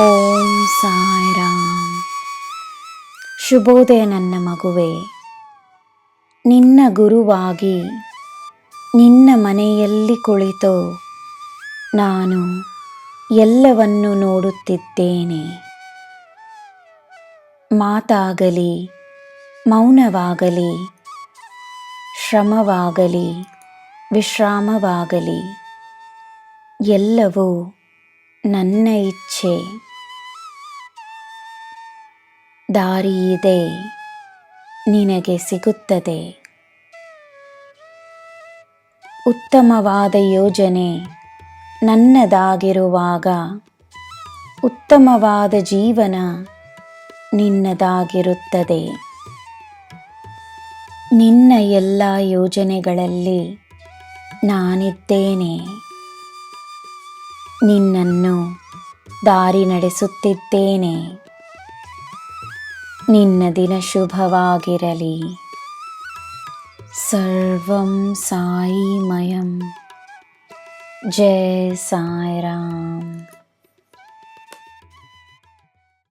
ಓಂ ಸಾಯಿರಾಮ್. ಶುಭೋದಯ ನನ್ನ ಮಗುವೆ. ನಿನ್ನ ಗುರುವಾಗಿ ನಿನ್ನ ಮನೆಯಲ್ಲಿ ಕುಳಿತು ನಾನು ಎಲ್ಲವನ್ನು ನೋಡುತ್ತಿದ್ದೇನೆ. ಮಾತಾಗಲಿ, ಮೌನವಾಗಲಿ, ಶ್ರಮವಾಗಲಿ, ವಿಶ್ರಾಮವಾಗಲಿ, ಎಲ್ಲವೂ ನನ್ನ ಇಚ್ಛೆ. ದಾರಿ ಇದೆ, ನಿನಗೆ ಸಿಗುತ್ತದೆ. ಉತ್ತಮವಾದ ಯೋಜನೆ ನನ್ನದಾಗಿರುವಾಗ, ಉತ್ತಮವಾದ ಜೀವನ ನಿನ್ನದಾಗಿರುತ್ತದೆ. ನಿನ್ನ ಎಲ್ಲ ಯೋಜನೆಗಳಲ್ಲಿ ನಾನಿದ್ದೇನೆ. ನಿನ್ನನ್ನು ದಾರಿ ನಡೆಸುತ್ತಿದ್ದೇನೆ. ನಿನ್ನ ದಿನ ಶುಭವಾಗಿರಲಿ. ಸರ್ವಂ ಸಾಯಿಮಯಂ. ಜಯ ಸಾಯಿರಾಮ್.